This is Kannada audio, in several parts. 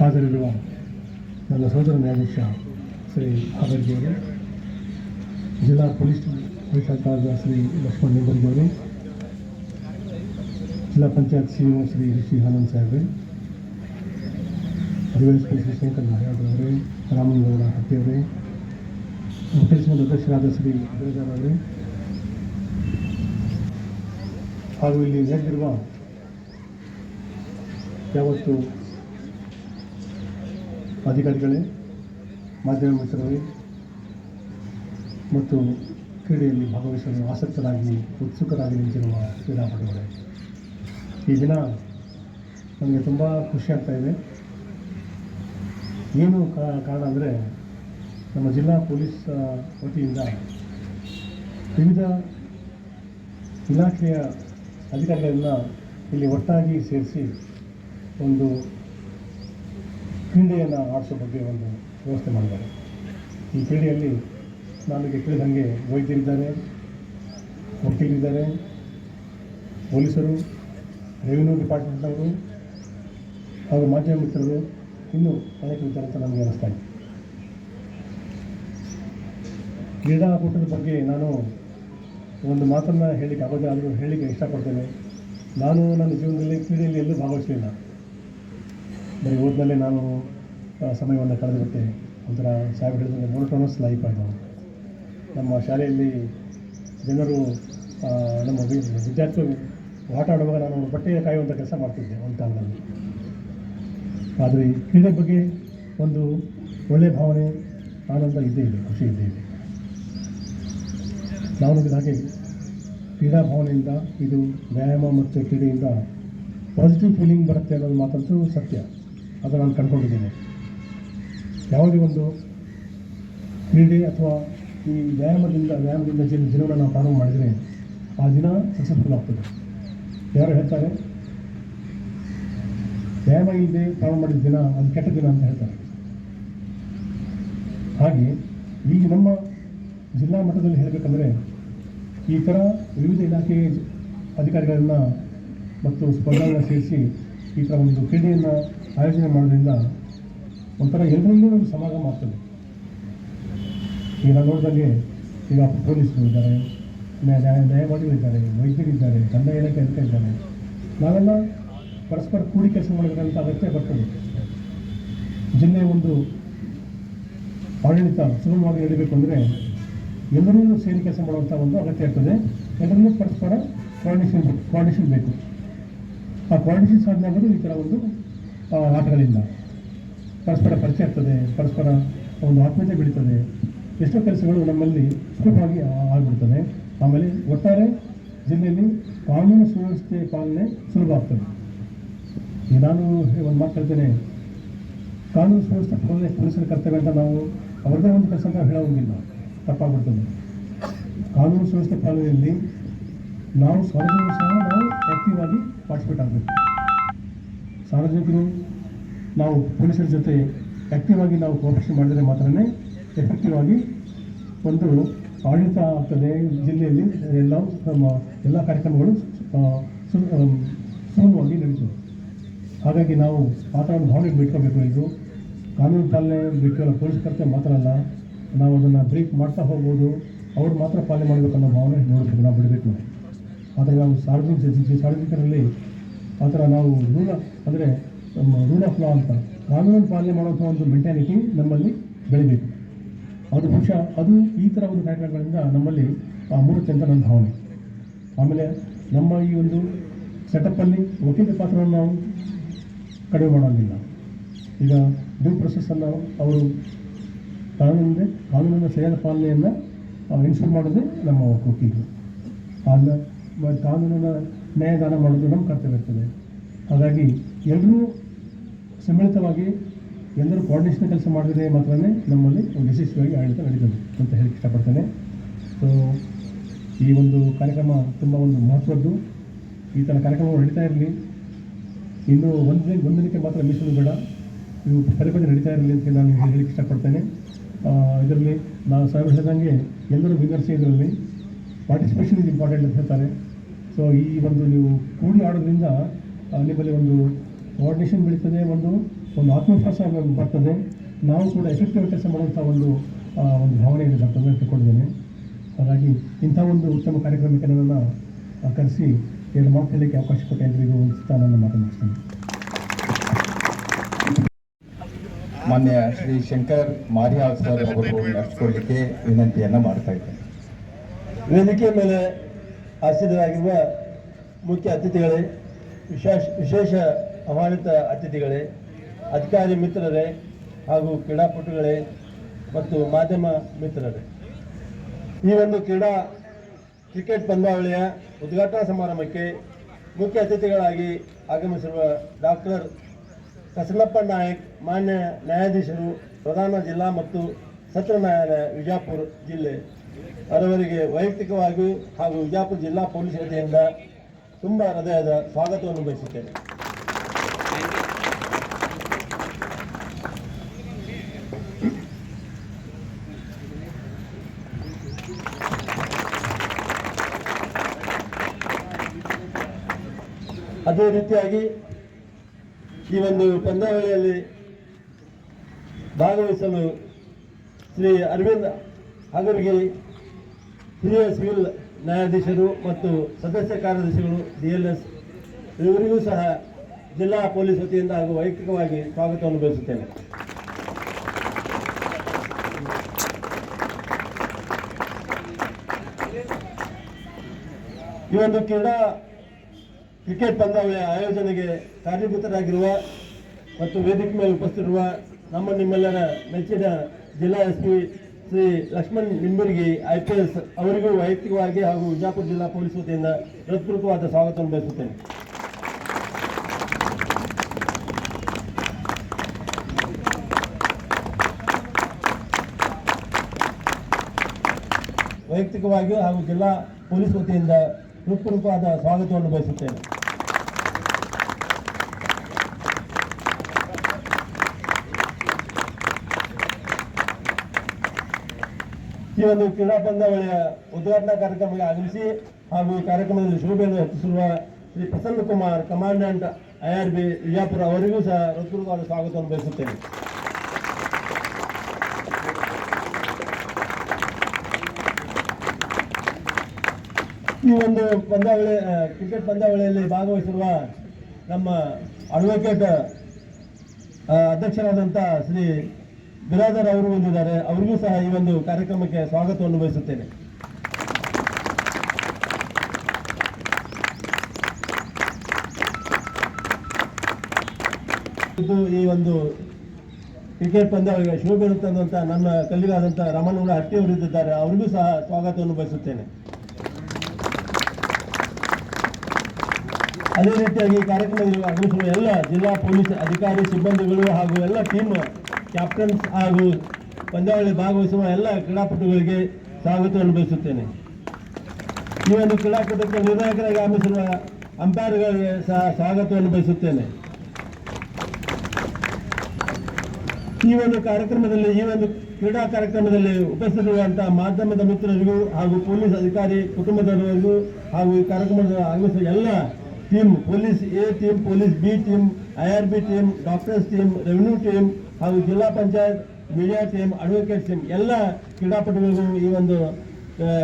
ಹಾಜರಿರುವ ನನ್ನ ಸೋದರ ನ್ಯಾಯಾಧೀಶ ಶ್ರೀ ಹಾವೇರಿಯವರೇ ಜಿಲ್ಲಾ ಪೊಲೀಸ್ ವರಿಷ್ಠರಾದ ಶ್ರೀ ಲಕ್ಷ್ಮಣ್ ನಿಂಬರ್ಗಿಯವರೇ ಜಿಲ್ಲಾ ಪಂಚಾಯತ್ ಸಿ ಒ ಶ್ರೀ ರಿಷಿ ಆನಂದ್ ಸಾಹೇಬ್ರೆ ಡಿವೈಎಸ್ಪಿ ಶ್ರೀ ಶಂಕರ್ ನಾರಾಯಣ್ ಅವರೇ ರಾಮನಗೌಡ ಹಟ್ಟಿಯವರೇ ಹೋಟೆಲ್ ಸಂಘದ ಅಧ್ಯಕ್ಷರಾದ ಶ್ರೀ ಗಿರಿಧರ್ ಅವರೇ. ಹಾಗೂ ಇಲ್ಲಿ ನೆರೆದಿರುವ ಯಾವತ್ತು ಅಧಿಕಾರಿಗಳೇ, ಮಾಧ್ಯಮ ಮಿತ್ರರೇ, ಮತ್ತು ಕ್ರೀಡೆಯಲ್ಲಿ ಭಾಗವಹಿಸಲು ಆಸಕ್ತರಾಗಿ ಉತ್ಸುಕರಾಗಿ ನಿಂತಿರುವ ಕ್ರೀಡಾಪಟುಗಳೇ, ಈ ದಿನ ನನಗೆ ತುಂಬ ಖುಷಿ ಆಗ್ತಾ ಇದೆ. ಏನು ಕಾರಣ ಅಂದರೆ ನಮ್ಮ ಜಿಲ್ಲಾ ಪೊಲೀಸ್ ವತಿಯಿಂದ ವಿವಿಧ ಇಲಾಖೆಯ ಅಧಿಕಾರಿಗಳನ್ನ ಇಲ್ಲಿ ಒಟ್ಟಾಗಿ ಸೇರಿಸಿ ಒಂದು ಕ್ರೀಡೆಯನ್ನು ಆಡಿಸೋ ಬಗ್ಗೆ ಒಂದು ವ್ಯವಸ್ಥೆ ಮಾಡಿದ್ದಾರೆ. ಈ ಕ್ರೀಡೆಯಲ್ಲಿ ನಮಗೆ ತಿಳಿದಂಗೆ ವೈದ್ಯರಿದ್ದಾರೆ ವಕೀಲರಿದ್ದಾರೆ ಪೊಲೀಸರು, ರೆವಿನ್ಯೂ ಡಿಪಾರ್ಟ್ಮೆಂಟ್ನವರು ಹಾಗೂ ಮಾಧ್ಯಮ ಮಿತ್ರರು ಇನ್ನೂ ಅನೇಕ ವಿಚಾರ ಅಂತ ನಮಗೆ ಅನಿಸ್ತಾ ಇದೆ. ಕ್ರೀಡಾಕೂಟದ ಬಗ್ಗೆ ನಾನು ಒಂದು ಮಾತನ್ನು ಹೇಳಿಕ್ಕೆ ಆಗೋದೇ ಆದರೂ ಹೇಳಿಕ್ಕೆ ಇಷ್ಟಪಡ್ತೇನೆ. ನಾನು ನನ್ನ ಜೀವನದಲ್ಲಿ ಕ್ರೀಡೆಯಲ್ಲಿ ಎಲ್ಲೂ ಭಾಗವಹಿಸಲಿಲ್ಲ. ಓದಿನಲ್ಲೇ ನಾನು ಸಮಯವನ್ನು ಕಳೆದುಬಿಟ್ಟೆ ಒಂಥರ ಸಾಹೇಬ್ ಹಿಡಿದ್ರೆ ಮೋನೋಟೋನಸ್ ಲೈಫ್ ಆಯಿತು. ನಮ್ಮ ಶಾಲೆಯಲ್ಲಿ ಜನರು ನಮ್ಮ ವಿದ್ಯಾರ್ಥಿಗಳು ಆಟ ಆಡುವಾಗ ನಾನು ಬಟ್ಟೆಯ ಕಾಯುವಂಥ ಕೆಲಸ ಮಾಡ್ತಿದ್ದೆ ಒಂದು ಕಾಲದಲ್ಲಿ. ಆದರೆ ಕ್ರೀಡೆ ಬಗ್ಗೆ ಒಂದು ಒಳ್ಳೆಯ ಭಾವನೆ, ಆನಂದ ಇದ್ದೇ ಇದೆ, ಖುಷಿ ಇದ್ದೇ ಇದೆ. ನಾನು ಹಾಗೆ ಕ್ರೀಡಾ ಭಾವನೆಯಿಂದ ಇದು ವ್ಯಾಯಾಮ ಮತ್ತು ಕ್ರೀಡೆಯಿಂದ ಪಾಸಿಟಿವ್ ಫೀಲಿಂಗ್ ಬರುತ್ತೆ ಅನ್ನೋದು ಮಾತಂತೂ ಸತ್ಯ. ಅದು ನಾನು ಕಂಡುಕೊಂಡಿದ್ದೇನೆ. ಯಾವುದೇ ಒಂದು ಕ್ರೀಡೆ ಅಥವಾ ಈ ವ್ಯಾಯಾಮದಿಂದ ವ್ಯಾಯಾಮದಿಂದ ದಿನವನ್ನು ನಾವು ಪ್ರಾರಂಭ ಮಾಡಿದರೆ ಆ ದಿನ ಸಕ್ಸಸ್ಫುಲ್ ಆಗ್ತದೆ. ಯಾರು ಹೇಳ್ತಾರೆ? ವ್ಯಾಯಾಮ ಇಲ್ಲದೆ ಪ್ರಾರಂಭ ಮಾಡಿದ ದಿನ ಅದು ಕೆಟ್ಟ ದಿನ ಅಂತ ಹೇಳ್ತಾರೆ. ಹಾಗೆ ಈಗ ನಮ್ಮ ಜಿಲ್ಲಾ ಮಟ್ಟದಲ್ಲಿ ಹೇಳಬೇಕಂದ್ರೆ ಈ ಥರ ವಿವಿಧ ಇಲಾಖೆ ಅಧಿಕಾರಿಗಳನ್ನು ಮತ್ತು ಸ್ಪರ್ಧೆಗಳನ್ನ ಸೇರಿಸಿ ಈ ಥರ ಒಂದು ಕ್ರೀಡೆಯನ್ನು ಆಯೋಜನೆ ಮಾಡೋದ್ರಿಂದ ಒಂಥರ ಎಲ್ಲರಲ್ಲಿ ಒಂದು ಸಮಾಗಮ ಆಗ್ತದೆ. ಈಗ ನಾನು ನೋಡಿದಂಗೆ ಈಗ ಪೊಲೀಸರು ಇದ್ದಾರೆ ನ್ಯಾಯ ಇದ್ದಾರೆ ನ್ಯಾಯವಾದಿಗಳಿದ್ದಾರೆ ವೈದ್ಯರಿದ್ದಾರೆ ಕಂದಾಯ ಇಲಾಖೆ ಅಂತ ಇದ್ದಾರೆ. ನಾವೆಲ್ಲ ಪರಸ್ಪರ ಕೂಡಿ ಕೆಲಸ ಮಾಡಬೇಕಂತ ಅಗತ್ಯ ಬರ್ತದೆ. ಜಿಲ್ಲೆಯ ಒಂದು ಆಡಳಿತ ಸುಗಮವಾಗಿ ನಡೀಬೇಕು ಅಂದರೆ ಎಲ್ಲರೂ ಸೇರಿ ಕೆಲಸ ಮಾಡುವಂಥ ಒಂದು ಅಗತ್ಯ ಇರ್ತದೆ ಎಲ್ಲರನ್ನೂ ಪರಸ್ಪರ ಕೋಆರ್ಡಿನೇಷನ್ ಕೋಆರ್ಡಿನೇಷನ್ ಬೇಕು. ಆ ಕೋಆರ್ಡಿನೇಷನ್ ಸಾಧನೆ ಆಗೋದು ಈ ಥರ ಒಂದು ಆಟಗಳಿಂದ ಪರಸ್ಪರ ಪರಿಚಯ ಆಗ್ತದೆ, ಪರಸ್ಪರ ಒಂದು ಆತ್ಮೀಯತೆ ಬೆಳೀತದೆ. ಎಷ್ಟೋ ಕೆಲಸಗಳು ನಮ್ಮಲ್ಲಿ ಸುಲಭವಾಗಿ ಆಗಿಬಿಡ್ತದೆ. ಆಮೇಲೆ ಒಟ್ಟಾರೆ ಜಿಲ್ಲೆಯಲ್ಲಿ ಕಾನೂನು ಸುವ್ಯವಸ್ಥೆ ಪಾಲನೆ ಸುಲಭ ಆಗ್ತದೆ. ನಾನು ಒಂದು ಮಾತು ಹೇಳ್ತೇನೆ. ಕಾನೂನು ಸುವ್ಯವಸ್ಥೆ ಪಾಲನೆ ಪೊಲೀಸರ ಕರ್ತವ್ಯ ಅಂತ ನಾವು ಅವ್ರದ್ದೇ ಒಂದು ಕೆಲಸ ಅಂತ ಹೇಳೋಂಗಿಲ್ಲ. ತಪ್ಪಾಗ್ಬಿಡ್ತದೆ. ಕಾನೂನು ಸುವ್ಯವಸ್ಥೆ ಪಾಲನೆಯಲ್ಲಿ ನಾವು ಸಾರ್ವಜನಿಕರು ಸಹ ನಾವು ಆ್ಯಕ್ಟಿವ್ ಆಗಿ ಪಾರ್ಟಿಸಿಪೇಟ್ ಆಗಬೇಕು. ಸಾರ್ವಜನಿಕರು, ನಾವು ಪೊಲೀಸರ ಜೊತೆ ಆ್ಯಕ್ಟಿವ್ ಆಗಿ ನಾವು ಕೋಪರೇಷನ್ ಮಾಡಿದರೆ ಮಾತ್ರನೇ ಎಫೆಕ್ಟಿವ್ ಆಗಿ ಒಂದು ಆಡಳಿತ ಆಗ್ತದೆ ಜಿಲ್ಲೆಯಲ್ಲಿ. ಎಲ್ಲ ಎಲ್ಲ ಕಾರ್ಯಕ್ರಮಗಳು ಸುಲಭವಾಗಿ ನಡೀತದೆ ಹಾಗಾಗಿ ನಾವು ಆ ಭಾವನೆ ಬಿಟ್ಕೋಬೇಕು ಇದು. ಕಾನೂನು ಪಾಲನೆ ಬಿಟ್ಟು ಪೊಲೀಸ್ ಕರ್ತವ್ಯ ಮಾತ್ರ ಅಲ್ಲ, ನಾವು ಅದನ್ನು ಬ್ರೇಕ್ ಮಾಡ್ತಾ ಹೋಗ್ಬೋದು. ಅವ್ರು ಮಾತ್ರ ಪಾಲನೆ ಮಾಡಬೇಕು ಅನ್ನೋ ಭಾವನೆ ನೋಡಬೇಕು, ನಾವು ಬಿಡಬೇಕು. ಆದರೆ ನಾವು ಸಾರ್ವಜನಿಕ, ಸಾರ್ವಜನಿಕರಲ್ಲಿ ಆ ಥರ ನಾವು ರೂಲ್ ಅಂದರೆ ರೂಲ್ ಆಫ್ ಲಾ ಅಂತ, ಕಾನೂನು ಪಾಲನೆ ಮಾಡುವಂಥ ಒಂದು ಮೆಂಟ್ಯಾಲಿಟಿ ನಮ್ಮಲ್ಲಿ ಬೆಳಿಬೇಕು. ಅದು ಬಹುಶಃ ಅದು ಈ ಥರ ಒಂದು ಕಾರ್ಯಕ್ರಮಗಳಿಂದ ನಮ್ಮಲ್ಲಿ ಮೂಡುತ್ತೆ ಅಂತ ನನ್ನ ಭಾವನೆ. ಆಮೇಲೆ ನಮ್ಮ ಈ ಒಂದು ಸೆಟಪ್ಪಲ್ಲಿ ವಕೀಲ ಪಾತ್ರವನ್ನು ನಾವು ಕಡಿಮೆ ಮಾಡೋದಿಲ್ಲ. ಈಗ ಡ್ಯೂ ಪ್ರೊಸೆಸ್ಸನ್ನು ಅವರು ಕಾನೂನಿಂದ, ಕಾನೂನಿನ ಸರಿಯಾದ ಪಾಲನೆಯನ್ನು ಇನ್ಶೂರ್ ಮಾಡೋದೇ ನಮ್ಮ ವಕೀಲರು. ಅಲ್ಲ ಕಾನೂನನ್ನು ಕಾನೂನಿನ ನ್ಯಾಯದಾನ ಮಾಡೋದು ನಮ್ಮ ಕರ್ತವ್ಯ ಇರ್ತದೆ. ಹಾಗಾಗಿ ಎಲ್ಲರೂ ಸಮ್ಮಿಳಿತವಾಗಿ ಎಲ್ಲರೂ ಕೋಆರ್ಡಿನೇಷನ್ ಕೆಲಸ ಮಾಡಿದರೆ ಮಾತ್ರನೇ ನಮ್ಮಲ್ಲಿ ಒಂದು ಯಶಸ್ವಿಯಾಗಿ ಆಡಳಿತ ನಡೀತದೆ ಅಂತ ಹೇಳಿ ಇಷ್ಟಪಡ್ತೇನೆ. ಸೊ ಈ ಒಂದು ಕಾರ್ಯಕ್ರಮ ತುಂಬ ಒಂದು ಮಹತ್ವದ್ದು. ಈ ಥರ ಕಾರ್ಯಕ್ರಮಗಳು ನಡೀತಾ ಇರಲಿ. ಇನ್ನೂ ಒಂದು ದಿನ ಒಂದು ದಿನಕ್ಕೆ ಮಾತ್ರ ಮೀಸಲು ಬೇಡ. ಇವು ಪದೇ ಪದೇ ನಡೀತಾ ಇರಲಿ ಅಂತ ನಾನು ಹೇಳಲಿಕ್ಕೆ ಇಷ್ಟಪಡ್ತೇನೆ. ಇದರಲ್ಲಿ ನಾನು ಸಹ ಹೇಳಿದಂಗೆ ಎಲ್ಲರೂ ವಿನರ್ಸಿ ಇದರಲ್ಲಿ. ಪಾರ್ಟಿಸಿಪೇಷನ್ ಇಸ್ ಇಂಪಾರ್ಟೆಂಟ್ ಅಂತ ಹೇಳ್ತಾರೆ. ಸೊ ಈ ಒಂದು ನೀವು ಕೂಡಿ ಆಡೋದ್ರಿಂದ ನಿಮ್ಮಲ್ಲಿ ಒಂದು ಕೋಆರ್ಡಿನೇಷನ್ ಬೆಳೀತದೆ, ಒಂದು ಒಂದು ಆತ್ಮವಿಶ್ವಾಸ ಬರ್ತದೆ. ನಾವು ಕೂಡ ಎಫೆಕ್ಟಿವ್ ಕೆಲಸ ಮಾಡುವಂಥ ಒಂದು ಒಂದು ಭಾವನೆ ಇದೆ ಬರ್ತದೆ ಅಂತ ಹಾಗಾಗಿ ಇಂಥ ಒಂದು ಉತ್ತಮ ಕಾರ್ಯಕ್ರಮಕ್ಕೆ ನನ್ನನ್ನು ಕರೆಸಿ ಎರಡು ಮಾತು ಹೇಳಲಿಕ್ಕೆ ಅವಕಾಶ ಕೊಟ್ಟ ಎಲ್ಲರಿಗೂ ಒಂದು ನನ್ನ ಮಾತು ಮುಗಿಸ್ತೇನೆ ಮಾನ್ಯ ಶ್ರೀ ಶಂಕರ್ ಮಾರಿಯಾ ಸರ್ ಅವರು ನಡೆಸಿಕೊಳ್ಳಿಕ್ಕೆ ವಿನಂತಿಯನ್ನು ಮಾಡ್ತಾ ಇದ್ದೇನೆ. ವೇದಿಕೆ ಮೇಲೆ ಆಸೀನರಾಗಿರುವ ಮುಖ್ಯ ಅತಿಥಿಗಳೇ ವಿಶೇಷ ವಿಶೇಷ ಆಹ್ವಾನಿತ ಅತಿಥಿಗಳೇ, ಅಧಿಕಾರಿ ಮಿತ್ರರೇ ಹಾಗೂ ಕ್ರೀಡಾಪಟುಗಳೇ ಮತ್ತು ಮಾಧ್ಯಮ ಮಿತ್ರರೇ. ಈ ಒಂದು ಕ್ರೀಡಾ ಕ್ರಿಕೆಟ್ ಪಂದ್ಯಾವಳಿಯ ಉದ್ಘಾಟನಾ ಸಮಾರಂಭಕ್ಕೆ ಮುಖ್ಯ ಅತಿಥಿಗಳಾಗಿ ಆಗಮಿಸಿರುವ ಡಾಕ್ಟರ್ ಕಸನಪ್ಪ ನಾಯಕ್, ಮಾನ್ಯ ನ್ಯಾಯಾಧೀಶರು ಪ್ರಧಾನ ಜಿಲ್ಲಾ ಮತ್ತು ಸತ್ರ ನ್ಯಾಯಾಲಯ ವಿಜಾಪುರ ಜಿಲ್ಲೆ. ಅವರವರಿಗೆ ವೈಯಕ್ತಿಕವಾಗಿ ಹಾಗೂ ವಿಜಾಪುರ ಜಿಲ್ಲಾ ಪೊಲೀಸ್ ವತಿಯಿಂದ ತುಂಬ ಹೃದಯದ ಸ್ವಾಗತವನ್ನು ಬಯಸುತ್ತೇನೆ. ಅದೇ ರೀತಿಯಾಗಿ ಈ ಒಂದು ಪಂದ್ಯಾವಳಿಯಲ್ಲಿ ಭಾಗವಹಿಸಲು ಶ್ರೀ ಅರವಿಂದ್ ಹಗರ್ಗಿ, ಹಿರಿಯ ಸಿವಿಲ್ ನ್ಯಾಯಾಧೀಶರು ಮತ್ತು ಸದಸ್ಯ ಕಾರ್ಯದರ್ಶಿಗಳು, ಡಿ ಎಲ್ ಎಸ್, ಇವರಿಗೂ ಸಹ ಜಿಲ್ಲಾ ಪೊಲೀಸ್ ವತಿಯಿಂದ ಹಾಗೂ ವೈಯಕ್ತಿಕವಾಗಿ ಸ್ವಾಗತವನ್ನು ಬಯಸುತ್ತೇನೆ. ಈ ಒಂದು ಕ್ರೀಡಾ ಕ್ರಿಕೆಟ್ ಪಂದ್ಯಾವಳಿಯ ಆಯೋಜನೆಗೆ ಕಾರ್ಯಭೂತರಾಗಿರುವ ಮತ್ತು ವೇದಿಕೆ ಮೇಲೆ ಉಪಸ್ಥಿತಿರುವ ನಮ್ಮ ನಿಮ್ಮೆಲ್ಲರ ಮೆಚ್ಚಿನ ಜಿಲ್ಲಾ S P Shri Laxman Nimbargi I P S ಅವರಿಗೂ ವೈಯಕ್ತಿಕವಾಗಿ ಹಾಗೂ ವಿಜಾಪುರ ಜಿಲ್ಲಾ ಪೊಲೀಸ್ ವತಿಯಿಂದ ಹೃತ್ಪೂರ್ವಕವಾದ ಸ್ವಾಗತವನ್ನು ಬಯಸುತ್ತೇನೆ. ವೈಯಕ್ತಿಕವಾಗಿಯೂ ಹಾಗೂ ಜಿಲ್ಲಾ ಪೊಲೀಸ್ ವತಿಯಿಂದ ಹೃತ್ಪೂರ್ವಕವಾದ ಸ್ವಾಗತವನ್ನು ಬಯಸುತ್ತೇನೆ. ಈ ಒಂದು ಕ್ರೀಡಾ ಪಂದ್ಯಾವಳಿಯ ಉದ್ಘಾಟನಾ ಕಾರ್ಯಕ್ರಮಕ್ಕೆ ಆಗಮಿಸಿ ಹಾಗೂ ಈ ಕಾರ್ಯಕ್ರಮದಲ್ಲಿ ಶೋಭೆಯನ್ನು ಹೆಚ್ಚಿಸಿರುವ Shri Prasanna Kumar commandant I R B Vijayapura ಅವರಿಗೂ ಸಹ ಹೃತ್ಪೂರ್ವಕವಾದ ಸ್ವಾಗತವನ್ನು ಬಯಸುತ್ತೇನೆ. ಈ ಒಂದು ಪಂದ್ಯಾವಳಿ ಕ್ರಿಕೆಟ್ ಪಂದ್ಯಾವಳಿಯಲ್ಲಿ ಭಾಗವಹಿಸಿರುವ ನಮ್ಮ ಅಡ್ವೊಕೇಟ್ ಅಧ್ಯಕ್ಷರಾದಂಥ ಶ್ರೀ ಬಿರಾದರ್ ಅವರು ಬಂದಿದ್ದಾರೆ ಅವರಿಗೂ ಸಹ ಈ ಒಂದು ಕಾರ್ಯಕ್ರಮಕ್ಕೆ ಸ್ವಾಗತವನ್ನು ಬಯಸುತ್ತೇನೆ. ಇದು ಈ ಒಂದು ಕ್ರಿಕೆಟ್ ಪಂದ್ಯಾವಳಿಗೆ ಶುಭ ತಂದಂತ ನನ್ನ ಕಲ್ಲಿಗಾದಂಥ ರಮಣಗೌಡ ಹಟ್ಟಿ ಅವರು ಇದ್ದಾರೆ ಅವರಿಗೂ ಸಹ ಸ್ವಾಗತವನ್ನು ಬಯಸುತ್ತೇನೆ. ಅದೇ ರೀತಿಯಾಗಿ ಕಾರ್ಯಕ್ರಮದಲ್ಲಿ ಆಗಮಿಸಿರುವ ಎಲ್ಲ ಜಿಲ್ಲಾ ಪೊಲೀಸ್ ಅಧಿಕಾರಿ, ಸಿಬ್ಬಂದಿಗಳು ಹಾಗೂ ಎಲ್ಲ ಟೀಮ್ ಕ್ಯಾಪ್ಟನ್ಸ್ ಹಾಗೂ ಪಂದ್ಯಾವಳಿ ಭಾಗವಹಿಸುವ ಎಲ್ಲ ಕ್ರೀಡಾಪಟುಗಳಿಗೆ ಸ್ವಾಗತವನ್ನು ಬಯಸುತ್ತೇನೆ. ಈ ಒಂದು ಕ್ರೀಡಾಕೂಟಕ್ಕೆ ನಿರ್ಣಾಯಕರಾಗಿ ಆಗಮಿಸಿರುವ ಅಂಪೈರ್ಗಳಿಗೆ ಸಹ ಸ್ವಾಗತವನ್ನು ಬಯಸುತ್ತೇನೆ. ಈ ಒಂದು ಕಾರ್ಯಕ್ರಮದಲ್ಲಿ, ಈ ಒಂದು ಕ್ರೀಡಾ ಕಾರ್ಯಕ್ರಮದಲ್ಲಿ ಉಪಸ್ಥಿತರಿರುವಂತಹ ಮಾಧ್ಯಮದ ಮಿತ್ರರಿಗೂ ಹಾಗೂ ಪೊಲೀಸ್ ಅಧಿಕಾರಿ ಕುಟುಂಬದವರಿಗೂ ಹಾಗೂ ಈ ಕಾರ್ಯಕ್ರಮದ ಆಗಮಿಸುವ ಎಲ್ಲ team police A team police B team I R B team doctors team revenue team ಹಾಗೂ ಜಿಲ್ಲಾ panchayat media team advocate team ಎಲ್ಲ ಕ್ರೀಡಾಪಟುಗಳಿಗೂ ಈ ಒಂದು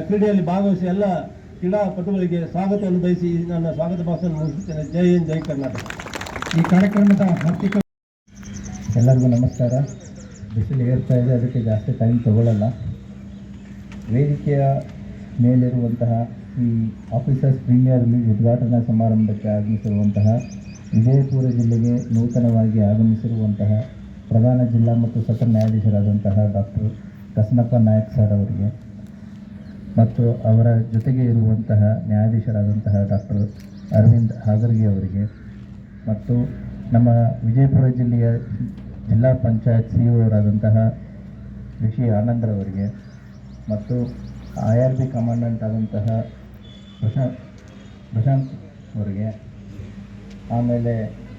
ಕ್ರೀಡೆಯಲ್ಲಿ ಭಾಗವಹಿಸಿ ಎಲ್ಲ ಕ್ರೀಡಾಪಟುಗಳಿಗೆ ಸ್ವಾಗತವನ್ನು ಬಯಸಿ ನನ್ನ ಸ್ವಾಗತ ಭಾಷಣ ಮುಗಿಸುತ್ತೇನೆ. ಜೈ ಹಿಂದ್ ಜೈ ಕರ್ನಾಟಕ. ಈ ಕಾರ್ಯಕ್ರಮದ ಹತ್ತಿಕ ಎಲ್ಲರಿಗೂ ನಮಸ್ಕಾರ. ಬಿಸಿಲು ಏರ್ತಾ ಇದೆ ಅದಕ್ಕೆ ಜಾಸ್ತಿ ಟೈಮ್ ತಗೊಳ್ಳಲ್ಲ ವೇದಿಕೆಯ ಮೇಲಿರುವಂತಹ ಈ ಆಫೀಸರ್ಸ್ ಪ್ರೀಮಿಯರ್ ಲೀಗ್ ಉದ್ಘಾಟನಾ ಸಮಾರಂಭಕ್ಕೆ ಆಗಮಿಸಿರುವಂತಹ ವಿಜಯಪುರ ಜಿಲ್ಲೆಗೆ ನೂತನವಾಗಿ ಆಗಮಿಸಿರುವಂತಹ ಪ್ರಧಾನ ಜಿಲ್ಲಾ ಮತ್ತು ಸತ್ರ ನ್ಯಾಯಾಧೀಶರಾದಂತಹ ಡಾಕ್ಟರ್ ಕಸನಪ್ಪ ನಾಯಕ್ ಸರ್ ಅವರಿಗೆ ಮತ್ತು ಅವರ ಜೊತೆಗೆ ಇರುವಂತಹ ನ್ಯಾಯಾಧೀಶರಾದಂತಹ ಡಾಕ್ಟರ್ ಅರವಿಂದ್ ಹಾಗರ್ಗಿ ಅವರಿಗೆ ಮತ್ತು ನಮ್ಮ ವಿಜಯಪುರ ಜಿಲ್ಲೆಯ ಜಿಲ್ಲಾ ಪಂಚಾಯತ್ ಸಿ ಅವರಾದಂತಹ ಋಷಿ ಆನಂದ್ರವರಿಗೆ ಮತ್ತು ಐ ಆರ್ ಬಿ ಕಮಾಂಡೆಂಟ್ ಆದಂತಹ ಪ್ರಶಾಂತ್ ಪ್ರಶಾಂತ್ ಅವರಿಗೆ, ಆಮೇಲೆ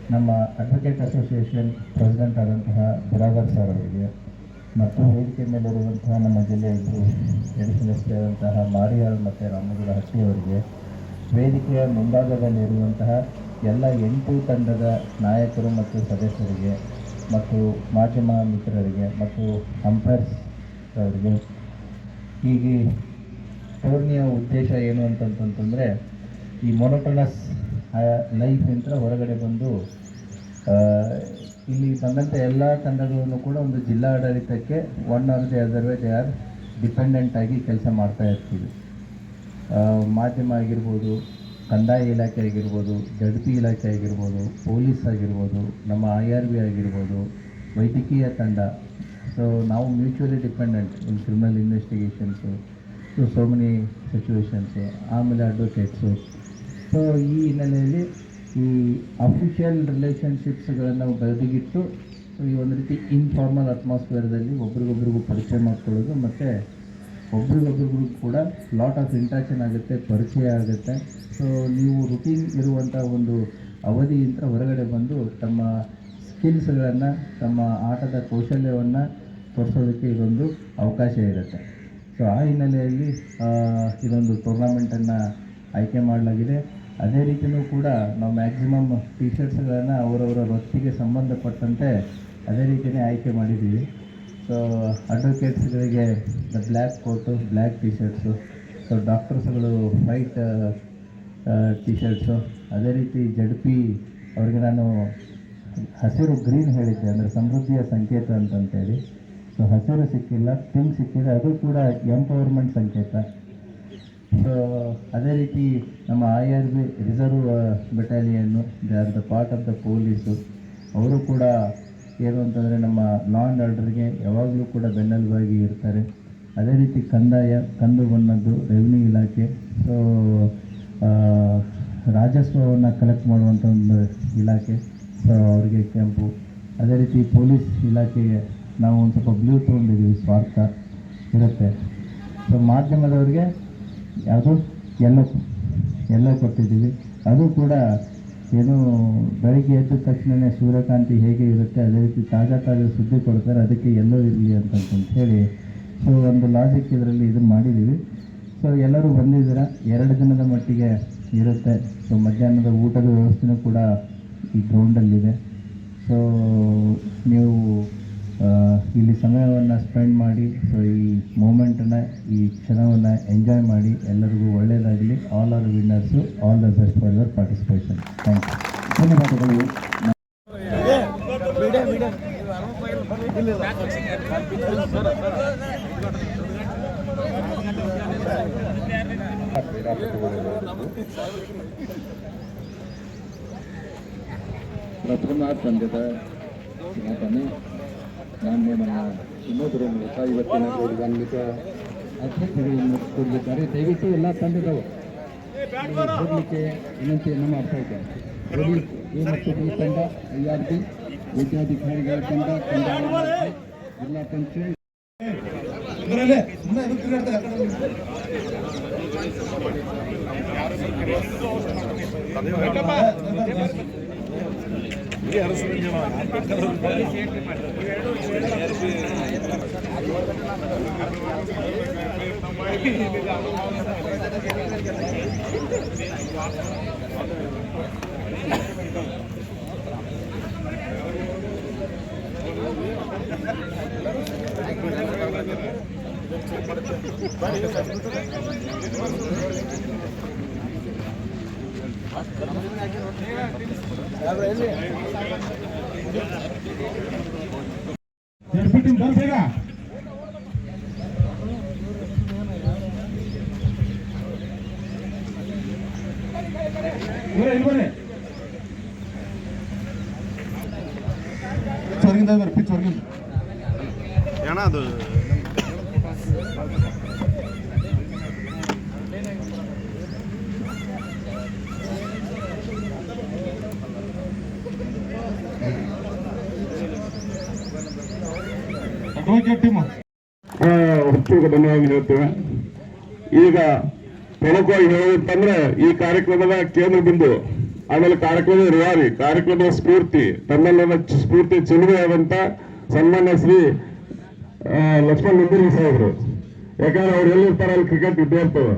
ನಮ್ಮ ಅಡ್ವೊಕೇಟ್ ಅಸೋಸಿಯೇಷನ್ ಪ್ರೆಸಿಡೆಂಟ್ ಆದಂತಹ ಬಿರಾದರ್ ಸರ್ ಅವರಿಗೆ ಮತ್ತು ವೇದಿಕೆ ಮೇಲಿರುವಂತಹ ನಮ್ಮ ಜಿಲ್ಲೆಯ ಇಬ್ಬರು ಎಡಿಷನಲ್ ಆದಂತಹ ಮಾರಿಯಾಳ್ ಮತ್ತು ರಾಮಗುಡ ಹಟ್ಟಿಯವರಿಗೆ ವೇದಿಕೆಯ ಮುಂಭಾಗದಲ್ಲಿರುವಂತಹ ಎಲ್ಲ ಎಂಟು ತಂಡದ ನಾಯಕರು ಮತ್ತು ಸದಸ್ಯರಿಗೆ ಮತ್ತು ಮಾಧ್ಯಮ ಮಿತ್ರರಿಗೆ ಮತ್ತು ಅಂಪೈರ್ಸ್ ಅವರಿಗೆ ಹೀಗೆ ಟೂರ್ನಿಯ ಉದ್ದೇಶ ಏನು ಅಂತಂತಂತಂದರೆ ಈ ಮೊನೋಟನಸ್ ಅಂತ ಹೊರಗಡೆ ಬಂದು ಇಲ್ಲಿ ಬಂದಂಥ ಎಲ್ಲ ತಂಡಗಳನ್ನು ಕೂಡ ಒಂದು ಜಿಲ್ಲಾ ಆಡಳಿತಕ್ಕೆ one or the other way they are dependent ಆಗಿ ಕೆಲಸ ಮಾಡ್ತಾ ಇರ್ತೀವಿ. ಮಾಧ್ಯಮ ಆಗಿರ್ಬೋದು, ಕಂದಾಯ ಇಲಾಖೆ ಆಗಿರ್ಬೋದು ಜಡ್ಪಿ ಇಲಾಖೆ ಆಗಿರ್ಬೋದು, ಪೊಲೀಸ್ ಆಗಿರ್ಬೋದು, ನಮ್ಮ ಐ ಆರ್ ಬಿ ಆಗಿರ್ಬೋದು, ವೈದ್ಯಕೀಯ ತಂಡ. ಸೊ ನಾವು mutually dependent in criminal investigations so so many situations ಆಮೇಲೆ ಅಡ್ವೊಕೇಟ್ಸು ಸೊ ಈ ಹಿನ್ನೆಲೆಯಲ್ಲಿ ಈ ಅಫಿಷಿಯಲ್ ರಿಲೇಷನ್ಶಿಪ್ಸ್ಗಳನ್ನು ಬದಿಗಿಟ್ಟು ಈ ಒಂದು ರೀತಿ ಇನ್ಫಾರ್ಮಲ್ ಅಟ್ಮಾಸ್ಫಿಯರ್ದಲ್ಲಿ ಒಬ್ರಿಗೊಬ್ರಿಗೂ ಪರಿಚಯ ಮಾಡ್ಕೊಳ್ಳೋದು, ಮತ್ತು ಒಬ್ರಿಗೊಬ್ರಿಗೂ ಕೂಡ ಲಾಟ್ ಆಫ್ ಇಂಟ್ರಾಕ್ಷನ್ ಆಗುತ್ತೆ, ಪರಿಚಯ ಆಗುತ್ತೆ. ಸೊ ನೀವು ರುಟೀನ್ ಇರುವಂಥ ಒಂದು ಅವಧಿಯಿಂದ ಹೊರಗಡೆ ಬಂದು ತಮ್ಮ ಸ್ಕಿಲ್ಸ್ಗಳನ್ನು ತಮ್ಮ ಆಟದ ಕೌಶಲ್ಯವನ್ನು ತೋರಿಸೋದಕ್ಕೆ ಇದೊಂದು ಅವಕಾಶ ಇರುತ್ತೆ. ಸೊ ಆ ಹಿನ್ನೆಲೆಯಲ್ಲಿ ಇದೊಂದು ಟೂರ್ನಮೆಂಟನ್ನು ಆಯ್ಕೆ ಮಾಡಲಾಗಿದೆ. ಅದೇ ರೀತಿಯೂ ಕೂಡ ನಾವು ಮ್ಯಾಕ್ಸಿಮಮ್ ಟೀಚರ್ಸ್ಗಳನ್ನು ಶರ್ಟ್ಸ್ಗಳನ್ನು ಅವರವರ ವೃತ್ತಿಗೆ ಸಂಬಂಧಪಟ್ಟಂತೆ ಅದೇ ರೀತಿಯೇ ಆಯ್ಕೆ ಮಾಡಿದ್ದೀವಿ. So ಅಡ್ವೊಕೇಟ್ಸ್ಗಳಿಗೆ the black coat black T shirts so ಡಾಕ್ಟರ್ಸ್ಗಳು white T shirts ಅದೇ ರೀತಿ ಜಡ್ ಪಿ ಅವ್ರಿಗೆ ನಾನು ಹಸಿರು ಗ್ರೀನ್ ಹೇಳಿದ್ದೆ, ಅಂದರೆ ಸಮೃದ್ಧಿಯ ಸಂಕೇತ ಅಂತಂತೇಳಿ. ಸೊ ಹಸಿರು ಸಿಕ್ಕಿಲ್ಲ ಪಿಂಕ್ ಸಿಕ್ಕಿದೆ, ಅದು ಕೂಡ ಎಂಪವರ್ಮೆಂಟ್ ಸಂಕೇತ. ಸೊ ಅದೇ ರೀತಿ ನಮ್ಮ I R B reserve battalion they are the part of the police ಅವರು ಕೂಡ ಏನು ಅಂತಂದರೆ ನಮ್ಮ ಲಾ ಆ್ಯಂಡ್ ಆರ್ಡರ್ಗೆ ಯಾವಾಗಲೂ ಕೂಡ ಬೆನ್ನೆಲುಬಾಗಿ ಇರ್ತಾರೆ. ಅದೇ ರೀತಿ ಕಂದಾಯ, ಕಂದು ಬಣ್ಣದ್ದು ರೆವಿನ್ಯೂ ಇಲಾಖೆ. ಸೊ ರಾಜಸ್ವವನ್ನು ಕಲೆಕ್ಟ್ ಮಾಡುವಂಥ ಒಂದು ಇಲಾಖೆ. ಸೊ ಅವರಿಗೆ ಕೆಂಪು. ಅದೇ ರೀತಿ ಪೊಲೀಸ್ ಇಲಾಖೆಗೆ ನಾವು ಒಂದು ಸ್ವಲ್ಪ ಬ್ಲೂ ತೊಗೊಂಡಿದ್ದೀವಿ ಸ್ವಾರ್ಥ ಇರುತ್ತೆ. ಸೊ ಮಾಧ್ಯಮದವ್ರಿಗೆ ಯಾವುದು? ಎಲ್ಲೋ ಎಲ್ಲೋ ಕೊಟ್ಟಿದ್ದೀವಿ. ಅದು ಕೂಡ ಏನು ಬೆಳಗ್ಗೆ ಎದ್ದ ತಕ್ಷಣವೇ ಸೂರ್ಯಕಾಂತಿ ಹೇಗೆ ಇರುತ್ತೆ, ಅದೇ ರೀತಿ ತಾಜಾ ತಾಜಾ ಸುದ್ದಿ ಕೊಡ್ತಾರೆ. ಅದಕ್ಕೆ ಎಲ್ಲೋ ಇರಲಿ ಅಂತಂತ ಹೇಳಿ. ಸೊ ಒಂದು ಲಾಜಿಕ್ ಇದರಲ್ಲಿ ಇದನ್ನು ಮಾಡಿದ್ದೀವಿ. ಸೊ ಎಲ್ಲರೂ ಬಂದಿದ್ದೀರ? ಎರಡು ದಿನದ ಮಟ್ಟಿಗೆ ಇರುತ್ತೆ. ಸೊ ಮಧ್ಯಾಹ್ನದ ಊಟದ ವ್ಯವಸ್ಥೆನೂ ಕೂಡ ಈ ಗ್ರೌಂಡಲ್ಲಿದೆ ಸೊ ನೀವು ಇಲ್ಲಿ ಸಮಯವನ್ನು ಸ್ಪೆಂಡ್ ಮಾಡಿ ಸೊ ಈ ಮೂಮೆಂಟನ್ನು ಈ ಕ್ಷಣವನ್ನು ಎಂಜಾಯ್ ಮಾಡಿ, ಎಲ್ಲರಿಗೂ ಒಳ್ಳೆಯದಾಗಲಿ all are winners all the best for your participation thank you ಧನ್ಯವಾದಗಳು. ತಂದೆದ ಮಾನ್ಯ ನಮ್ಮ ಇನ್ನೊಬ್ಬರ ಮೂಲಕ ಇವತ್ತಿನ ಗೌರವಾನ್ವಿತ ಅಧ್ಯಕ್ಷರುಗಳನ್ನು ಕೊಡಲಿದ್ದಾರೆ ದಯವಿಟ್ಟು ಎಲ್ಲ ತಂಡದವರು ಕೊಡಲಿಕ್ಕೆ ವಿನಂತಿಯನ್ನು ಮಾಡ್ತಾ ಇದ್ದೇನೆ. ಪೊಲೀಸ್ ತಂಡ ಐ ವೈದ್ಯಾಧಿಕಾರಿಗಳ ತಂಡ ಇಲಾಖೆ, ಜಿಲ್ಲಾ ಪಂಚಾಯತ್. ಜಡ್ಪಿ ಟೀಮ್ ಬಂದ್ ಬೇಗ జరిగిందా మరి పిచ్చి జరిగింది ఏనా అది ಧನ್ಯವಾದ ಹೇಳ್ತೇವೆ ಈಗ ಪ್ರಮುಖವಾಗಿ ಹೇಳಬೇಕಂದ್ರೆ ಈ ಕಾರ್ಯಕ್ರಮದ ಕೇಂದ್ರ ಬಿಂದು, ಆಮೇಲೆ ಕಾರ್ಯಕ್ರಮದ ರೂವಾರಿ, ಕಾರ್ಯಕ್ರಮದ ಸ್ಫೂರ್ತಿ ತಮ್ಮೆಲ್ಲರ ಚ- ಸ್ಫೂರ್ತಿ ಚಿಲುಮೆಯಾದಂತ ಸನ್ಮಾನ್ಯ ಶ್ರೀ ಲಕ್ಷ್ಮಣ್ ನಂದಿನಿ ಸಾಹೇಬರು. ಯಾಕಂದ್ರೆ ಅವ್ರು ಎಲ್ಲಿರ್ತಾರೆ ಅಲ್ಲಿ ಕ್ರಿಕೆಟ್ ಇದ್ದೇ ಇರ್ತವೆ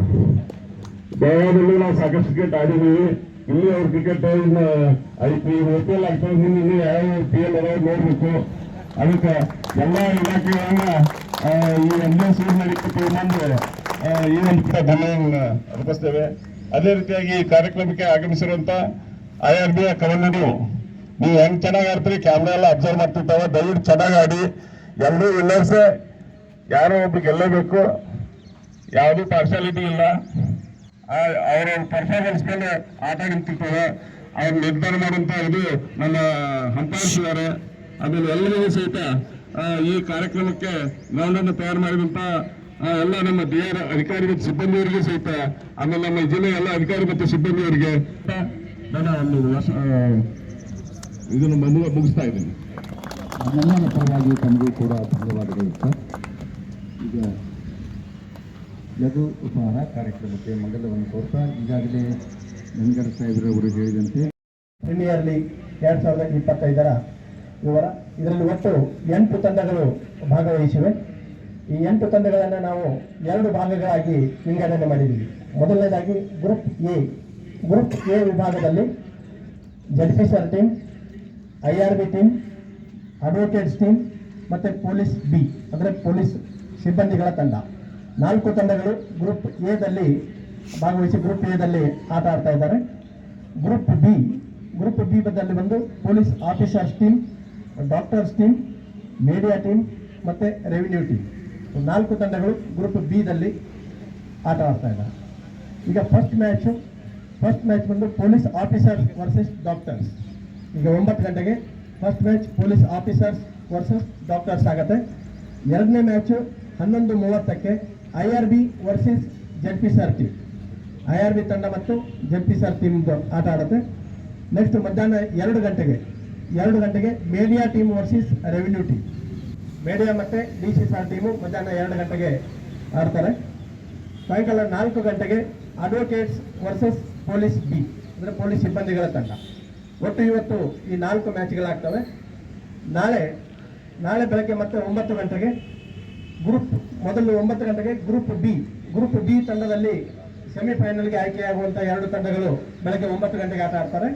ಗೋವಾದಲ್ಲಿ ನಾವು ಸಾಕಷ್ಟು ಕ್ರಿಕೆಟ್ ಆಡಿದ್ದೀವಿ. ಇಲ್ಲಿ ಅವ್ರ ಕ್ರಿಕೆಟ್ ಇನ್ನು I P I P L ಆಗ್ತದೆ ಯಾವ ಪಿ ಎಲ್ ಅದಾವ ನೋಡ್ಬೇಕು. ಅದಕ್ಕೆ ಎಲ್ಲ ಇಲಾಖೆಗಳನ್ನ ಈ ಅಂಬುಲೆನ್ಸ್ ಯೂಸ್ ಈ ಒಂದು ಅರ್ಪಿಸ್ತೇವೆ ಅದೇ ರೀತಿಯಾಗಿ ಈ ಕಾರ್ಯಕ್ರಮಕ್ಕೆ ಆಗಮಿಸಿರುವಂತ ಐ ಆರ್ ಬಿ ಕವನ್ನರು ನೀವು ಹೆಂಗ್ ಚೆನ್ನಾಗಿ ಆಡ್ತೀರಿ ಕ್ಯಾಮ್ರಾ ಎಲ್ಲ ಅಬ್ಸರ್ವ್ ಮಾಡ್ತಿರ್ತಾವ. ದಯವಿಟ್ಟು ಚೆನ್ನಾಗಿ ಆಡಿ. ಎಲ್ಲರೂ ವಿನ್ನರ್ಸ್. ಯಾರೋ ಒಬ್ರು ಗೆಲ್ಲಬೇಕು. ಯಾವುದೂ ಪಾರ್ಶಾಲಿಟಿ ಇಲ್ಲ. ಅವರ ಪರ್ಫಾರ್ಮೆನ್ಸ್ ಮೇಲೆ ಆಟ ನಿಂತಿರ್ತದೆ. ಅವ್ರು ನಿರ್ಧಾರ ಮಾಡುವಂತ ಇದು ನನ್ನ ಹಂಪಾಯಿಸಿದ್ದಾರೆ ಆಮೇಲೆ ಎಲ್ಲರಿಗೂ ಸಹಿತ ಈ ಕಾರ್ಯಕ್ರಮಕ್ಕೆ ಗ್ರೌಂಡನ್ನು ತಯಾರು ಮಾಡಿದಂತ ಎಲ್ಲ ನಮ್ಮ ಡಿ ಆರ್ ಅಧಿಕಾರಿ ಮತ್ತು ಸಿಬ್ಬಂದಿಯವರಿಗೆ ಸಹಿತ ಆಮೇಲೆ ನಮ್ಮ ಜಿಲ್ಲೆಯ ಎಲ್ಲ ಅಧಿಕಾರಿ ಮತ್ತು ಸಿಬ್ಬಂದಿಯವರಿಗೆ ನನ್ನ ಒಂದು ಇದನ್ನು ಮುಗ- ಮುಗಿಸ್ತಾ ಇದ್ದೀನಿ. ನಮ್ಮೆಲ್ಲರ ಪರವಾಗಿ ತಮಗೂ ಕೂಡ ಧನ್ಯವಾದಗಳು ಸರ್. ಈಗ ಲಘು ಉಪಹಾರ ಕಾರ್ಯಕ್ರಮಕ್ಕೆ ಮಂಗಲವನ್ನು ಕೋರ್ತಾ ಈಗಾಗಲೇ ಗಂಗರ ಸಾಹೇಬ್ರವರು ಹೇಳಿದಂತೆ ಪ್ರೀಮಿಯರ್ ಲೀಗ್ ಎರಡ್ ಸಾವಿರದ ಇಪ್ಪತ್ತೈದರ ವಿವರ. ಇದರಲ್ಲಿ ಒಟ್ಟು ಎಂಟು ತಂಡಗಳು ಭಾಗವಹಿಸಿವೆ. ಈ ಎಂಟು ತಂಡಗಳನ್ನು ನಾವು ಎರಡು ಭಾಗಗಳಾಗಿ ವಿಂಗಡಣೆ ಮಾಡಿದ್ದೀವಿ. ಮೊದಲನೇದಾಗಿ ಗ್ರೂಪ್ ಎ. ಗ್ರೂಪ್ ಎ ವಿಭಾಗದಲ್ಲಿ ಜಡ್ಫಿಸರ್ team, I R B team, advocates team ಮತ್ತು ಪೊಲೀಸ್ ಬಿ, ಅಂದರೆ ಪೊಲೀಸ್ ಸಿಬ್ಬಂದಿಗಳ ತಂಡ. ನಾಲ್ಕು ತಂಡಗಳು ಗ್ರೂಪ್ ಎದಲ್ಲಿ ಭಾಗವಹಿಸಿ ಗ್ರೂಪ್ ಎದಲ್ಲಿ ಆಟ ಆಡ್ತಾ ಇದ್ದಾರೆ. Group B. ಗ್ರೂಪ್ ಬಿ ಬದಲ್ಲಿ ಬಂದು police officers team doctors team media team ಮತ್ತು ರೆವಿನ್ಯೂ ಟೀಮ್ ನಾಲ್ಕು ತಂಡಗಳು ಗ್ರೂಪ್ ಬಿದಲ್ಲಿ ಆಟ ಆಡ್ತಾ ಇದ್ದಾರೆ ಈಗ ಫಸ್ಟ್ ಮ್ಯಾಚು ಫಸ್ಟ್ ಮ್ಯಾಚ್ ಬಂದು ಪೊಲೀಸ್ ಆಫೀಸರ್ಸ್ ವರ್ಸಸ್ ಡಾಕ್ಟರ್ಸ್ ಈಗ ಒಂಬತ್ತು ಗಂಟೆಗೆ first match police officers versus doctors ಆಗುತ್ತೆ. ಎರಡನೇ ಮ್ಯಾಚು ಹನ್ನೊಂದು ಮೂವತ್ತಕ್ಕೆ I R B versus Z P sir team I R B ತಂಡ ಮತ್ತು ಜೆಡ್ ಪಿ ಸರ್ ಟೀಮ್ದು ಆಟ ಆಡುತ್ತೆ. ನೆಕ್ಸ್ಟ್ ಮಧ್ಯಾಹ್ನ ಎರಡು ಗಂಟೆಗೆ ಎರಡು ಗಂಟೆಗೆ media team versus revenue team media ಮತ್ತೆ ಡಿ ಸಿ ಸಾರ್ ಟೀಮು ಮಧ್ಯಾಹ್ನ ಎರಡು ಗಂಟೆಗೆ ಆಡ್ತಾರೆ. ಸಾಯಂಕಾಲ ನಾಲ್ಕು ಗಂಟೆಗೆ ಅಡ್ವೊಕೇಟ್ಸ್ ವರ್ಸಸ್ ಪೊಲೀಸ್ ಬಿ ಅಂದರೆ ಪೊಲೀಸ್ ಸಿಬ್ಬಂದಿಗಳ ತಂಡ. ಒಟ್ಟು ಇವತ್ತು ಈ ನಾಲ್ಕು ಮ್ಯಾಚ್ಗಳಾಗ್ತವೆ ನಾಳೆ ನಾಳೆ ಬೆಳಗ್ಗೆ ಮತ್ತೆ ಒಂಬತ್ತು ಗಂಟೆಗೆ ಗ್ರೂಪ್ ಮೊದಲು ಒಂಬತ್ತು ಗಂಟೆಗೆ ಗ್ರೂಪ್ ಬಿ ಗ್ರೂಪ್ ಬಿ ತಂಡದಲ್ಲಿ ಸೆಮಿಫೈನಲ್ಗೆ ಆಯ್ಕೆಯಾಗುವಂಥ ಎರಡು ತಂಡಗಳು ಬೆಳಗ್ಗೆ ಒಂಬತ್ತು ಗಂಟೆಗೆ ಆಟ ಆಡ್ತಾರೆ.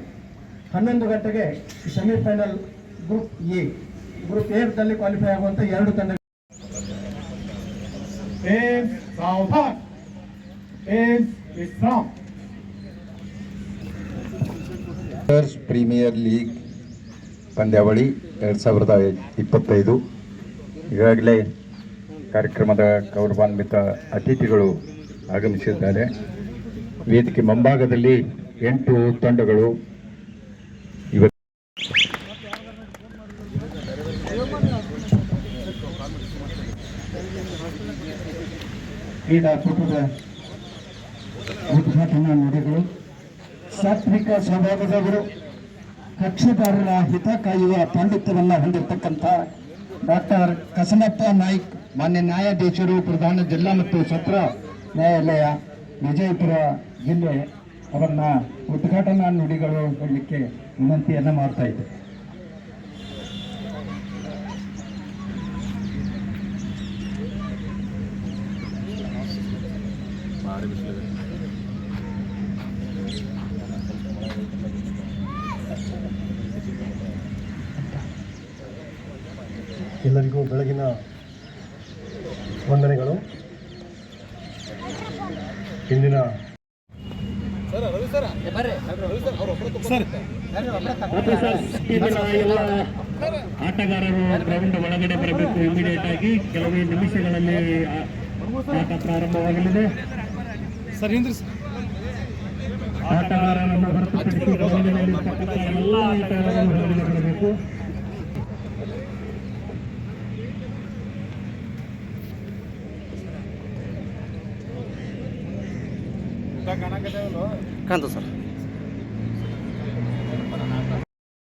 ಹನ್ನೊಂದು ಗಂಟೆಗೆ ಸೆಮಿಫೈನಲ್ ಗ್ರೂಪ್ ಎ. ಗ್ರೂಪ್ ಎದಲ್ಲಿ ಕ್ವಾಲಿಫೈ ಆಗುವಂಥ ಎರಡು ತಂಡ ಟರ್ಸ್ ಪ್ರೀಮಿಯರ್ ಲೀಗ್ ಪಂದ್ಯಾವಳಿ ಎರಡು ಸಾವಿರದ ಇಪ್ಪತ್ತೈದು. ಈಗಾಗಲೇ ಕಾರ್ಯಕ್ರಮದ ಗೌರವಾನ್ವಿತ ಅತಿಥಿಗಳು ಆಗಮಿಸಿದ್ದಾರೆ. ವೇದಿಕೆ ಮುಂಭಾಗದಲ್ಲಿ ಎಂಟು ತಂಡಗಳು ಇವತ್ತು ಕ್ರೀಡಾಕೂಟದ ಉದ್ಘಾಟನಾ ನುಡಿಗಳು. ಸಾತ್ವಿಕ ಸ್ವಭಾವದವರು ಕಕ್ಷಿದಾರರ ಹಿತ ಕಾಯುವ ಪಾಂಡಿತ್ಯವನ್ನ ಹೊಂದಿರತಕ್ಕಂಥ ಡಾಕ್ಟರ್ ಕಸನಪ್ಪ ನಾಯ್ಕ್, ಮಾನ್ಯ ನ್ಯಾಯಾಧೀಶರು, ಪ್ರಧಾನ ಜಿಲ್ಲಾ ಮತ್ತು ಸತ್ರ ನ್ಯಾಯಾಲಯ ವಿಜಯಪುರ ಜಿಲ್ಲೆ ಅವರನ್ನ ಉದ್ಘಾಟನಾ ನುಡಿಗಳು ಹೇಳಲಿಕ್ಕೆ ವಿನಂತಿಯನ್ನು ಮಾಡ್ತಾ ಇದ್ದೆ ಎಲ್ಲರಿಗೂ ಬೆಳಗಿನ ವಂದನೆಗಳು. ಇಂದಿನ ಎಲ್ಲ ಆಟಗಾರರು ಗ್ರೌಂಡ್ ಒಳಗಡೆ ಬರಬೇಕು ಇಮಿಡಿಯೇಟ್ ಆಗಿ. ಕೆಲವೇ ನಿಮಿಷಗಳಲ್ಲಿ ಆಟ ಪ್ರಾರಂಭವಾಗಲಿದೆ. ಆಟಗಾರರನ್ನು ಹೊರತುಪಡಿಸಿ ಎಲ್ಲ ಆಟಗಾರರು ಹೊರಗಡೆ ಬರಬೇಕು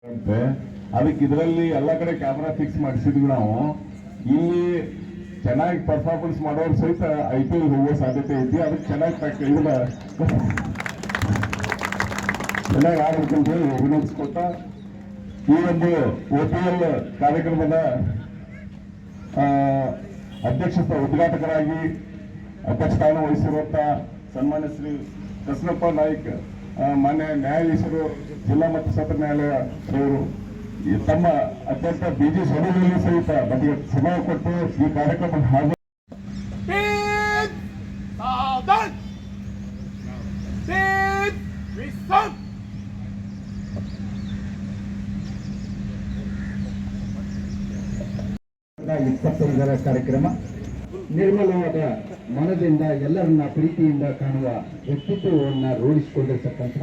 ಅಂತೆ, ಅದಕ್ಕೆ ಇದರಲ್ಲಿ ಎಲ್ಲ ಕಡೆ ಕ್ಯಾಮ್ರಾ ಫಿಕ್ಸ್ ಮಾಡಿಸಿದ್ವಿ ನಾವು. ಇಲ್ಲಿ ಚೆನ್ನಾಗಿ ಪರ್ಫಾರ್ಮೆನ್ಸ್ ಮಾಡೋರು ಸಹಿತ ಐ ಪಿ ಎಲ್ ಹೋಗೋ ಸಾಧ್ಯತೆ ಐತಿ ಅದಕ್ಕೆ ಚೆನ್ನಾಗಿ ಚೆನ್ನಾಗಿ ಆಡ್ಬೇಕು ಅಂತ ಹೇಳಿ ವಿನಂತಿಸ್ಕೊತ ಈ ಒಂದು ಒ ಪಿ ಎಲ್ ಕಾರ್ಯಕ್ರಮದ ಅಧ್ಯಕ್ಷ ಉದ್ಘಾಟಕರಾಗಿ ಅಧ್ಯಕ್ಷ ಸ್ಥಾನ ವಹಿಸಿರುವಂತ ಸನ್ಮಾನ್ಯ ಶ್ರೀ ಕೃಷ್ಣಪ್ಪ ನಾಯ್ಕ ಮಾನ್ಯ ನ್ಯಾಯಾಧೀಶರು ಜಿಲ್ಲಾ ಮತ್ತು ಸತ್ರ ನ್ಯಾಯಾಲಯ ಅವರು ತಮ್ಮ ಅತ್ಯಂತ ಬಿಜಿ ಸಭೆಯಲ್ಲಿ ಸಹಿತ ನಮಗೆ ಸಮಯ ಕೊಟ್ಟು ಈ ಕಾರ್ಯಕ್ರಮ ಹಾಜರು ಇಪ್ಪತ್ತೈದರ ಕಾರ್ಯಕ್ರಮ. ನಿರ್ಮಲವಾದ ಮನದಿಂದ ಎಲ್ಲರನ್ನ ಪ್ರೀತಿಯಿಂದ ಕಾಣುವ ವ್ಯಕ್ತಿತ್ವವನ್ನು ರೂಢಿಸಿಕೊಂಡಿರ್ತಕ್ಕಂಥ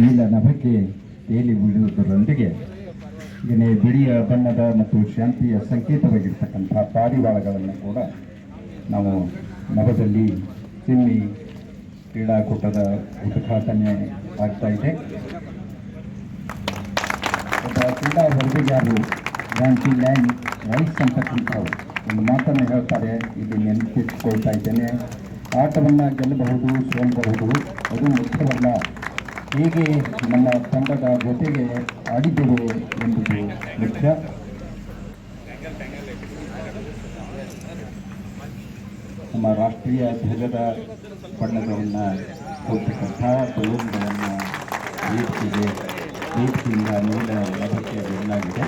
ನೀಲ ನಭಕ್ಕೆ ತೇಲಿ ಬೀಳುವುದರೊಂದಿಗೆ ಇದನ್ನೇ ಬಿಳಿಯ ಬಣ್ಣದ ಮತ್ತು ಶಾಂತಿಯ ಸಂಕೇತವಾಗಿರ್ತಕ್ಕಂಥ ಪಾರಿವಾಳಗಳನ್ನು ಕೂಡ ನಾವು ನಭದಲ್ಲಿ ತಿಮ್ಮಿ ಕ್ರೀಡಾಕೂಟದ ಉದ್ಘಾಟನೆ ಆಗ್ತಾ ಇದೆ. ಒಬ್ಬ ಕ್ರೀಡಾ ಶಾಂತಿ ಗಾಂಧಿ ಲ್ಯಾಂಡ್ ರೈಸ್ ಅಂತಕ್ಕಂಥವ್ರು. ಒಂದು ಮಾತನ್ನು ಹೇಳ್ತಾರೆ, ಇಲ್ಲಿ ನೆನಪಿಸಿಕೊಳ್ತಾ ಇದ್ದೇನೆ ಆಟವನ್ನು ಗೆಲ್ಲಬಹುದು, ಸೋಲಬಹುದು, ಅದು ಮುಖ್ಯವಲ್ಲ. ಹೇಗೆ ನಮ್ಮ ತಂಡದ ಜೊತೆಗೆ ಆಡಿದ್ದೇವೆ ಎಂಬುದು ಮುಖ್ಯ. ನಮ್ಮ ರಾಷ್ಟ್ರೀಯ ಧ್ವಜದ ಬಣ್ಣಗಳನ್ನು ಕೊಡ್ತಕ್ಕಂಥ ಬಲೂನ್ಗಳನ್ನು ದೀಪ್ತಿಗೆ ದೀಪ್ತಿಯಿಂದ ಮೇಲೆ ನಭಕ್ಕೆ ಬದಲಾಗಿದೆ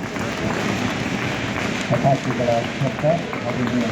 ಪಟಾಕಿಗಳ ಶಬ್ದ ಅದನ್ನು